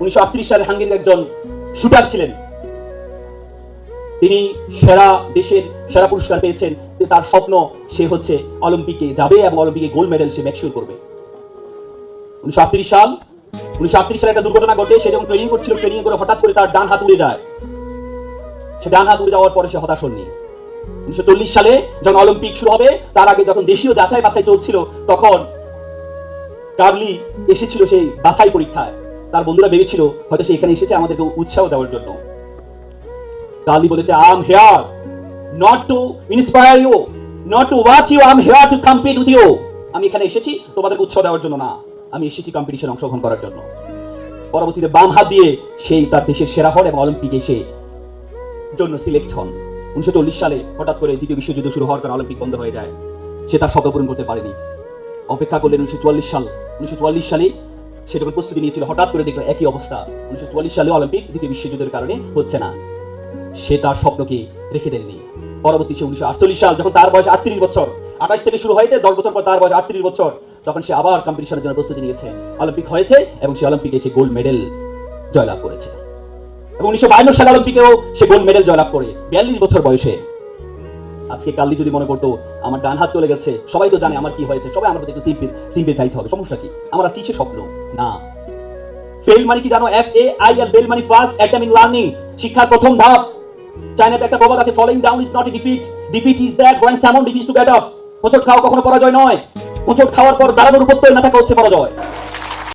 উনিশশো সালে হাঙ্গেরির একজন শুটার ছিলেন। তিনি সেরা দেশের সেরা পুরস্কার পেয়েছেন যে তার স্বপ্ন সে হচ্ছে অলিম্পিকে যাবে এবং অলিম্পিকে গোল্ড মেডেল সে ম্যাকশিওর করবে। উনিশশো সাল, উনিশশো সালে একটা দুর্ঘটনা ঘটে, সে যখন ট্রেনিং করছিল ট্রেনিং করে হঠাৎ করে তার ডান হাত উড়ে যায়। সে ডান হাত উড়ে যাওয়ার পরে সে হতাশ হননি। উনিশশো সালে যখন অলিম্পিক শুরু হবে, তার আগে যখন দেশীয় যাচাই বাছাই চলছিল, তখন কাবলি এসেছিল সেই বাছাই পরীক্ষায়। তার বন্ধুরা ভেবেছিল হয়তো সে এখানে এসেছে আমাদেরকে উৎসাহ দেওয়ার জন্য। কাবলি বলেছে I am here not to inspire you not to watch you I am here to compete with you আমি এখানে এসেছি তোমাদেরকে উৎসাহ দেওয়ার জন্য না, আমি এসেছি কম্পিটিশনে অংশগ্রহণ করার জন্য। পরবর্তীতে বাম হাত দিয়ে সেই তার দেশের সেরা হন এবং অলিম্পিকে এসে জন্য সিলেক্ট হন। উনিশশো চল্লিশ সালে হঠাৎ করে দ্বিতীয় বিশ্বযুদ্ধ শুরু হওয়ার কারণে অলিম্পিক বন্ধ হয়ে যায়। সে তার স্বপ্ন পূরণ করতে পারেনি। অপেক্ষা করলেন উনিশশো চুয়াল্লিশ সাল। উনিশশো চুয়াল্লিশ সালে সে যখন প্রস্তুতি নিয়েছিল, হঠাৎ করে দেখল একই অবস্থা। উনিশশো চুয়াল্লিশ সালে অলিম্পিক দ্বিতীয় বিশ্বযুদ্ধের কারণে হচ্ছে না। সে তার স্বপ্নকে রেখে দেননি। পরবর্তী সে উনিশশো সাল, যখন তার বয়স আটত্রিশ বছর, আঠাশ থেকে শুরু হয়েছে, দশ বছর পর তার বয়স আটত্রিশ বছর, তখন সে আবার কম্পিটিশনের জন্য প্রস্তুতি নিয়েছে। অলিম্পিক হয়েছে এবং সে অলিম্পিকে সে গোল্ড মেডেল জয়লাভ করেছে। এবং উনিশশো সালে অলিম্পিকেও সে গোল্ড মেডেল জয়লাভ করে। বিয়াল্লিশ বছর বয়সে আজকে কাল্লি যদি মনে করতো আমার ডান হাত চলে গেছে, সবাই তো জানে আমার কি হয়েছে, সবাই আমার প্রতি একটু সিম্পেথাইজ হবে। সমস্যা কি? আমার আর কিসের স্বপ্ন? না। ফেল মানে কি জানো? F A I L fail মানে ফার্স্ট অ্যাটেম্প ইন লার্নিং শিক্ষার প্রথম ধাপ। চায়নাতে একটা প্রবাদ আছে falling down is not a defeat defeat is that when someone defeat to get up হোঁচট খাওয়া কখনো পরাজয় নয়। হোঁচট খাওয়ার পর দাঁড়ানোর উপর তৈরি না থাকা হচ্ছে পরাজয়।